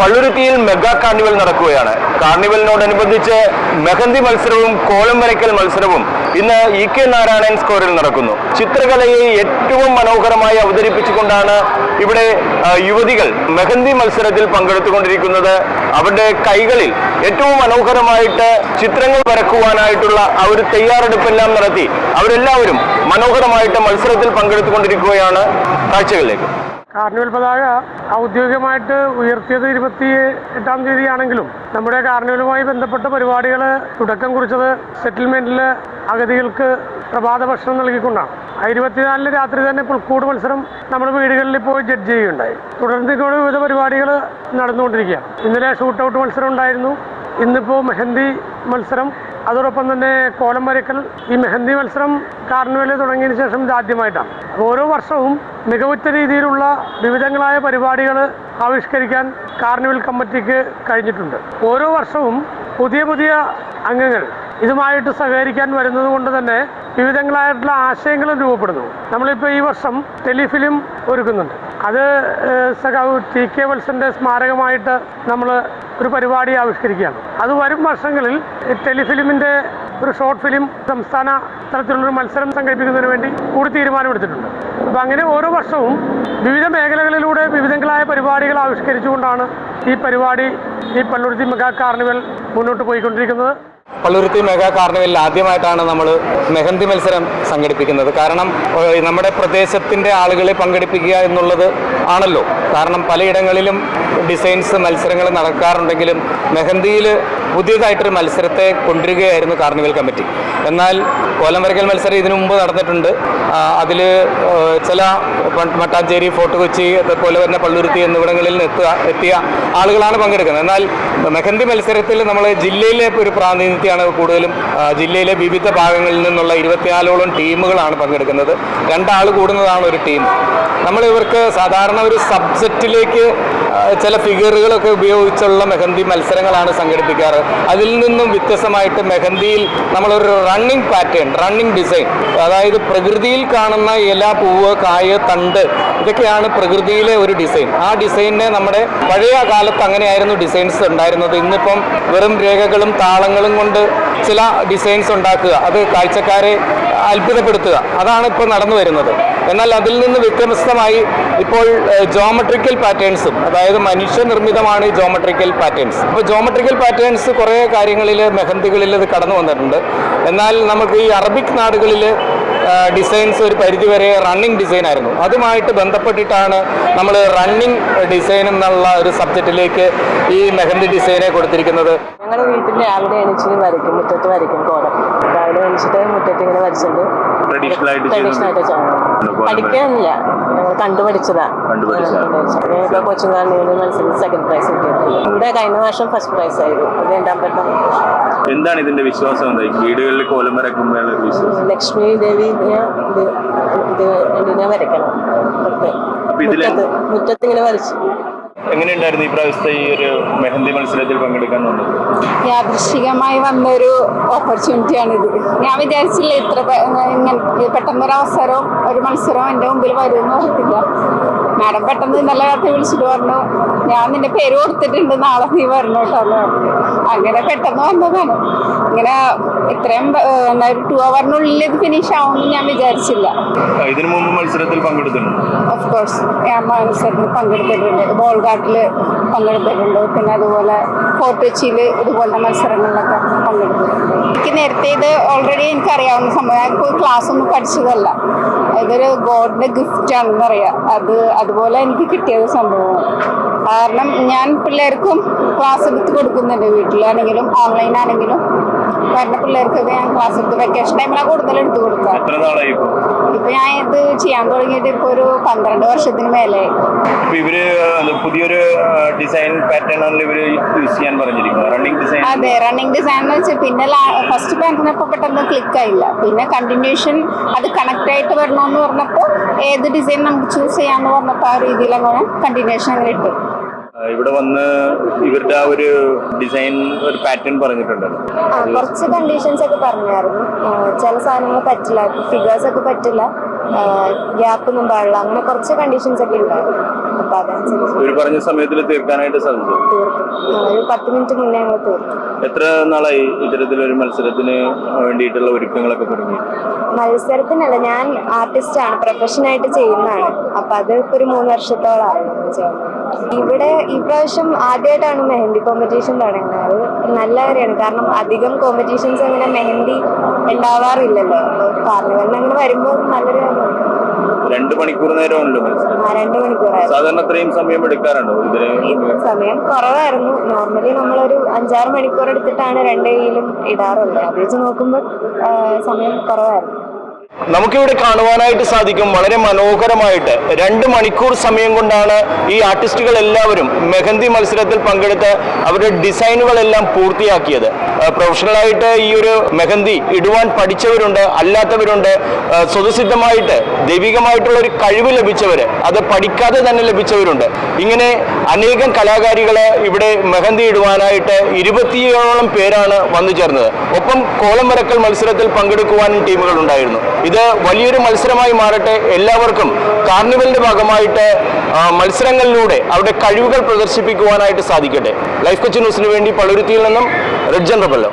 പള്ളുരുത്തിയിൽ mega carnival നടക്കുകയാണ്. കാർണിവലിനോടനുബന്ധിച്ച് മെഹന്തി മത്സരവും column വരയ്ക്കൽ മത്സരവും ഇന്ന് ഇ കെ നാരായണൻ സ്കോറിൽ നടക്കുന്നു. ചിത്രകലയെ ഏറ്റവും മനോഹരമായി അവതരിപ്പിച്ചുകൊണ്ടാണ് ഇവിടെ യുവതികൾ മെഹന്തി മത്സരത്തിൽ പങ്കെടുത്തുകൊണ്ടിരിക്കുന്നത്. അവരുടെ കൈകളിൽ ഏറ്റവും മനോഹരമായിട്ട് ചിത്രങ്ങൾ വരക്കുവാനായിട്ടുള്ള ആ ഒരു തയ്യാറെടുപ്പെല്ലാം നടത്തി അവരെല്ലാവരും മനോഹരമായിട്ട് മത്സരത്തിൽ പങ്കെടുത്തുകൊണ്ടിരിക്കുകയാണ്. കാഴ്ചകളിലേക്ക്. കാർണിവൽ പതാക ഔദ്യോഗികമായിട്ട് ഉയർത്തിയത് ഇരുപത്തി എട്ടാം തീയതിയാണെങ്കിലും നമ്മുടെ കാർണിവലുമായി ബന്ധപ്പെട്ട പരിപാടികൾ തുടക്കം കുറിച്ചത് സെറ്റിൽമെന്റിൽ അഗതികൾക്ക് പ്രഭാത ഭക്ഷണം നൽകിക്കൊണ്ടാണ്. ആ ഇരുപത്തിനാലിന് രാത്രി തന്നെ പുൽക്കൂട് മത്സരം നമ്മുടെ വീടുകളിൽ പോയി ജഡ്ജ് ചെയ്യുകയുണ്ടായി. തുടർന്ന് ഇങ്ങോട്ട് വിവിധ പരിപാടികൾ നടന്നുകൊണ്ടിരിക്കുകയാണ്. ഇന്നലെ ഷൂട്ട് ഔട്ട് മത്സരം ഉണ്ടായിരുന്നു. ഇന്നിപ്പോൾ മെഹന്തി മത്സരം. അതോടൊപ്പം തന്നെ കോലം വരയ്ക്കൽ ഈ മെഹന്തി മത്സരം കാർണിവൽ തുടങ്ങിയതിന് ശേഷം ഇത് ആദ്യമായിട്ടാണ്. ഓരോ വർഷവും മികവുറ്റ രീതിയിലുള്ള വിവിധങ്ങളായ പരിപാടികൾ ആവിഷ്കരിക്കാൻ കാർണിവൽ കമ്മിറ്റിക്ക് കഴിഞ്ഞിട്ടുണ്ട്. ഓരോ വർഷവും പുതിയ പുതിയ അംഗങ്ങൾ ഇതുമായിട്ട് സഹകരിക്കാൻ വരുന്നത് കൊണ്ട് തന്നെ വിവിധങ്ങളായിട്ടുള്ള ആശയങ്ങളും രൂപപ്പെടുന്നു. നമ്മളിപ്പോൾ ഈ വർഷം ടെലിഫിലിം ഒരുക്കുന്നുണ്ട്. അത് സഖാവ് ടി കെ വത്സന്റെ സ്മാരകമായിട്ട് നമ്മൾ ഒരു പരിപാടി ആവിഷ്കരിക്കുകയാണ്. അത് വരും വർഷങ്ങളിൽ ടെലിഫിലിമിന്റെ ഒരു ഷോർട്ട് ഫിലിം സംസ്ഥാന തലത്തിലുള്ളൊരു മത്സരം സംഘടിപ്പിക്കുന്നതിന് വേണ്ടി കൂടി തീരുമാനമെടുത്തിട്ടുണ്ട്. അപ്പോൾ അങ്ങനെ ഓരോ വർഷവും വിവിധ മേഖലകളിലൂടെ വിവിധങ്ങളായ പരിപാടികൾ ആവിഷ്കരിച്ചുകൊണ്ടാണ് ഈ പരിപാടി ഈ പള്ളുരുത്തി മെഗാ കാർണിവൽ മുന്നോട്ട് പോയിക്കൊണ്ടിരിക്കുന്നത്. പള്ളുരുത്തി മെഗാ കാർണിവലിൽ ആദ്യമായിട്ടാണ് നമ്മൾ മെഹന്തി മത്സരം സംഘടിപ്പിക്കുന്നത്. കാരണം നമ്മുടെ പ്രദേശത്തിന്റെ ആളുകളെ പങ്കെടുപ്പിക്കുക എന്നുള്ളത് ആണല്ലോ. കാരണം പലയിടങ്ങളിലും ഡിസൈൻസ് മത്സരങ്ങൾ നടക്കാറുണ്ടെങ്കിലും മെഹന്തിയിൽ പുതിയതായിട്ടൊരു മത്സരത്തെ കൊണ്ടുവരികയായിരുന്നു കാർണിവൽ കമ്മിറ്റി എന്നാൽ കോലം വരയ്ക്കൽ മത്സരം ഇതിനു മുമ്പ് നടന്നിട്ടുണ്ട്. അതിൽ ചില മട്ടാഞ്ചേരി ഫോർട്ട് കൊച്ചി അതുപോലെ തന്നെ പള്ളുരുത്തി എന്നിവിടങ്ങളിൽ എത്തുക എത്തിയ ആളുകളാണ് പങ്കെടുക്കുന്നത്. എന്നാൽ മെഹന്തി മത്സരത്തിൽ നമ്മൾ ജില്ലയിലെ ഒരു പ്രാതിനിധ്യമാണ് കൂടുതലും ജില്ലയിലെ വിവിധ ഭാഗങ്ങളിൽ നിന്നുള്ള ഇരുപത്തിനാലോളം ടീമുകളാണ് പങ്കെടുക്കുന്നത്. രണ്ടാൾ കൂടുന്നതാണ് ഒരു ടീം. നമ്മൾ ഇവർക്ക് സാധാരണ ഒരു സബ്ജക്റ്റിലേക്ക് ചില ഫിഗറുകളൊക്കെ ഉപയോഗിച്ചുള്ള മെഹന്തി മത്സരങ്ങളാണ് സംഘടിപ്പിക്കാറ്. അതിൽ നിന്നും വ്യത്യസ്തമായിട്ട് മെഹന്തിയിൽ നമ്മളൊരു റണ്ണിങ് പാറ്റേൺ റണ്ണിങ് ഡിസൈൻ അതായത് പ്രകൃതിയിൽ കാണുന്ന ഇല പൂവ് കായ് തണ്ട് ഇതൊക്കെയാണ് പ്രകൃതിയിലെ ഒരു ഡിസൈൻ ആ ഡിസൈനെ നമ്മുടെ പഴയ കാലത്ത് അങ്ങനെയായിരുന്നു ഡിസൈൻസ് ഉണ്ടായിരുന്നത്. ഇന്നിപ്പം വെറും രേഖകളും താളങ്ങളും കൊണ്ട് ചില ഡിസൈൻസ് ഉണ്ടാക്കുക. അത് കാഴ്ചക്കാരെ അത്ഭുതപ്പെടുത്തുക. അതാണ് ഇപ്പോൾ നടന്നു വരുന്നത്. എന്നാൽ അതിൽ നിന്ന് വ്യത്യസ്തമായി ഇപ്പോൾ ജോമെട്രിക്കൽ പാറ്റേൺസും അതായത് മനുഷ്യനിർമ്മിതമാണ് ഈ ജോമെട്രിക്കൽ പാറ്റേൺസ് അപ്പോൾ ജോമെട്രിക്കൽ പാറ്റേൺസ് കുറേ കാര്യങ്ങളിൽ മെഹന്തികളിൽ ഇത് കടന്നു വന്നിട്ടുണ്ട്. എന്നാൽ നമുക്ക് ഈ അറബിക് നാടുകളിൽ ഡിസൈൻസ് ഒരു പരിധിവരെ റണ്ണിങ് ഡിസൈൻ ആയിരുന്നു. അതുമായിട്ട് ബന്ധപ്പെട്ടിട്ടാണ് നമ്മൾ റണ്ണിങ് ഡിസൈൻ എന്നുള്ള ഒരു സബ്ജക്റ്റിലേക്ക് ഈ മെഹന്തി ഡിസൈനെ കൊടുത്തിരിക്കുന്നത്. ഞങ്ങളുടെ വീട്ടിൽ രാവിലെ എണീച്ചിട്ട് വരയ്ക്കും മുറ്റത്ത് വരയ്ക്കും കോടം രാവിലെ എണീച്ചിട്ട് മുറ്റത്ത് ഇങ്ങനെ വരച്ചിട്ടുണ്ട്. ആയിട്ട് ട്രഡീഷണൽ ആയിട്ട് പഠിക്കാനില്ല. കൊച്ചിൻ കാർണിവൽ മത്സരത്തിൽ സെക്കൻഡ് പ്രൈസ് ഇവിടെ കഴിഞ്ഞ വർഷം ഫസ്റ്റ് പ്രൈസ് ആയിരുന്നു. അത് രണ്ടാം എന്താണ് ഇതിന്റെ വിശ്വാസം? എന്താ വീടുകളിൽ കോലം വരക്കുമ്പോഴുള്ള വിശ്വാസം? ലക്ഷ്മി ദേവി ഇത് ഇതിനെ വരയ്ക്കണം. മുറ്റത്ത് ഇങ്ങനെ വരച്ചു. എങ്ങനെയുണ്ടായിരുന്നു ഈ പ്രാവശ്യത്തെ ഈ ഒരു മെഹന്തി മത്സരത്തിൽ പങ്കെടുക്കാൻ യാദൃശികമായി വന്നൊരു ഓപ്പർച്യൂണിറ്റിയാണിത് ഞാൻ വിചാരിച്ചില്ല ഇത്ര ഇങ്ങനെ പെട്ടെന്നൊരു അവസരവും ഒരു മത്സരവും എന്റെ മുമ്പിൽ വരുമെന്ന് ഓർത്തില്ല. മാഡം പെട്ടെന്ന് ഇന്നലെ രാത്രി വിളിച്ചിട്ട് പറഞ്ഞു. ഞാൻ നിന്റെ പേര് കൊടുത്തിട്ടുണ്ട് നാളെ നീ വരണം കേട്ടോ എന്ന് അങ്ങനെ പെട്ടെന്ന് വന്നതാണ്. ഇങ്ങനെ ഇത്രയും ഒരു ടു അവറിനുള്ളിൽ ഇത് ഫിനിഷ് ആവുമെന്ന് ഞാൻ വിചാരിച്ചില്ല. ഇതിനു മുമ്പ് മത്സരത്തിൽ പങ്കെടുത്തിട്ടുണ്ട്? ഓഫ് കോഴ്സ് ഞാൻ മത്സരത്തിൽ പങ്കെടുത്തിട്ടുണ്ട്. ബോൾ ഗാട്ടിൽ പങ്കെടുത്തിട്ടുണ്ട്. പിന്നെ അതുപോലെ ഫോർട്ട് കൊച്ചിയിൽ ഇതുപോലത്തെ മത്സരങ്ങളിലൊക്കെ പങ്കെടുത്തിട്ടുണ്ട്. എനിക്ക് നേരത്തെ ഇത് ഓൾറെഡി എനിക്ക് അറിയാവുന്ന സംഭവം ക്ലാസ് ഒന്നും പഠിച്ചതല്ല. ഇതൊരു ഗോഡിന്റെ ഗിഫ്റ്റ് ആണെന്ന് അറിയാം അത് അതുപോലെ എനിക്ക് കിട്ടിയത് സംഭവം കാരണം ഞാൻ പിള്ളേർക്കും ക്ലാസ് എടുത്ത് കൊടുക്കുന്നുണ്ട്. വീട്ടിലാണെങ്കിലും ഓൺലൈൻ ആണെങ്കിലും വരുന്ന പിള്ളേർക്കൊക്കെ ഞാൻ ക്ലാസ് എടുത്ത് വെക്കേഷൻ ടൈമിലാണ് കൂടുതൽ എടുത്തു കൊടുക്കുക. ഇപ്പൊ? ഞാൻ ഇത് ചെയ്യാൻ തുടങ്ങിയിട്ട് ഇപ്പൊ ഒരു പന്ത്രണ്ട് വർഷത്തിന് മേലെ ഇവർ അത് പുതിയൊരു ഡിസൈൻ പാറ്റേൺ ആണല്ലോ ഇവർ യൂസ് ചെയ്യാൻ പറഞ്ഞിരിക്കുന്നത്. റണ്ണിംഗ് ഡിസൈൻ അതെ റണ്ണിങ് ഡിസൈൻ എന്ന് വെച്ചാൽ പിന്നെ ഫസ്റ്റ് പാന്റിനപ്പോൾ പെട്ടെന്ന് ക്ലിക്ക് ആയില്ല. പിന്നെ കണ്ടിന്യൂഷൻ അത് കണക്ട് ആയിട്ട് വരണമെന്ന് പറഞ്ഞപ്പോൾ ഏത് ഡിസൈൻ നമുക്ക് ചൂസ് ചെയ്യാന്ന് പറഞ്ഞപ്പോൾ ആ രീതിയിൽ അങ്ങനെ കണ്ടിന്യൂഷൻ അങ്ങനെ ഇട്ടു ഇവിടെ വന്ന് ഇവരുടെ ആ ഒരു ഡിസൈൻ ഒരു പാറ്റേൺ പറഞ്ഞിട്ടുണ്ടല്ലോ. കുറച്ച് കണ്ടീഷൻസ് ഒക്കെ പറഞ്ഞായിരുന്നു. ചില സാധനങ്ങൾ പറ്റില്ല ഫിഗേഴ്സ് ഒക്കെ പറ്റില്ല. ഗ്യാപ്പ് ഒന്നും പാടില്ല. അങ്ങനെ കുറച്ച് കണ്ടീഷൻസ് ഒക്കെ ഉണ്ടായിരുന്നു. അപ്പൊ അതനുസരിച്ച് ഇവർ പറഞ്ഞ സമയത്തിൽ തീർക്കാനായിട്ട് സാധിച്ചു? ഒരു പത്ത് മിനിറ്റ് മുന്നേ ഞങ്ങൾ തീർത്തു എത്ര നാളായി ഇത്തരത്തിലൊരു മത്സരത്തിന് വേണ്ടിയിട്ടുള്ള ഒരുക്കങ്ങളൊക്കെ തുടങ്ങി? മത്സരത്തിനല്ല ഞാൻ ആണ്. പ്രൊഫഷനായിട്ട് ചെയ്യുന്നതാണ്. അപ്പൊ അത് ഇപ്പൊ ഒരു മൂന്ന് വർഷത്തോളം നമ്മൾ ചെയ്യുന്നത്. ഇവിടെ ഈ പ്രാവശ്യം ആദ്യമായിട്ടാണ് മെഹന്തി കോമ്പറ്റീഷൻ തുടങ്ങുന്നത്. നല്ല കാര്യമാണ്. കാരണം അധികം കോമ്പറ്റീഷൻസ് അങ്ങനെ മെഹന്തി ഉണ്ടാവാറില്ലല്ലോ. കാരണം കാർണിവലിന് അങ്ങനെ വരുമ്പോൾ നല്ലൊരു രണ്ട് മണിക്കൂർ നേരമാണല്ലോ മത്സരം ആ രണ്ട് മണിക്കൂറായിരുന്നു സാധാരണ അത്രയും സമയം എടുക്കാറുണ്ടോ സമയം കുറവായിരുന്നു. നോർമലി നമ്മളൊരു അഞ്ചാറ് മണിക്കൂർ എടുത്തിട്ടാണ് രണ്ട് കയ്യിലും ഇടാറുള്ളത് അത് വെച്ച് നോക്കുമ്പോൾ സമയം കുറവായിരുന്നു. നമുക്കിവിടെ കാണുവാനായിട്ട് സാധിക്കും വളരെ മനോഹരമായിട്ട് രണ്ട് മണിക്കൂർ സമയം കൊണ്ടാണ് ഈ ആർട്ടിസ്റ്റുകൾ എല്ലാവരും മെഹന്തി മത്സരത്തിൽ പങ്കെടുത്ത് അവരുടെ ഡിസൈനുകളെല്ലാം പൂർത്തിയാക്കിയത്. പ്രൊഫഷണലായിട്ട് ഈ ഒരു മെഹന്തി ഇടുവാൻ പഠിച്ചവരുണ്ട് അല്ലാത്തവരുണ്ട്. സ്വതസിദ്ധമായിട്ട് ദൈവികമായിട്ടുള്ള ഒരു കഴിവ് ലഭിച്ചവര് അത് പഠിക്കാതെ തന്നെ ലഭിച്ചവരുണ്ട്. ഇങ്ങനെ അനേകം കലാകാരികളെ ഇവിടെ മെഹന്തി ഇടുവാനായിട്ട് ഇരുപത്തിയേഴോളം പേരാണ് വന്നു ചേർന്നത്. ഒപ്പം കോളം വരക്കൽ മത്സരത്തിൽ പങ്കെടുക്കുവാനും ടീമുകൾ ഉണ്ടായിരുന്നു. ഇത് വലിയൊരു മത്സരമായി മാറട്ടെ എല്ലാവർക്കും. കാർണിവലിന്റെ ഭാഗമായിട്ട് മത്സരങ്ങളിലൂടെ അവരുടെ കഴിവുകൾ പ്രദർശിപ്പിക്കുവാനായിട്ട് സാധിക്കട്ടെ. ലൈഫ് കൊച്ചി ന്യൂസിന് വേണ്ടി പളുരുത്തിയിൽ നിന്നും റിഡ്ജൻ റബല്ലോ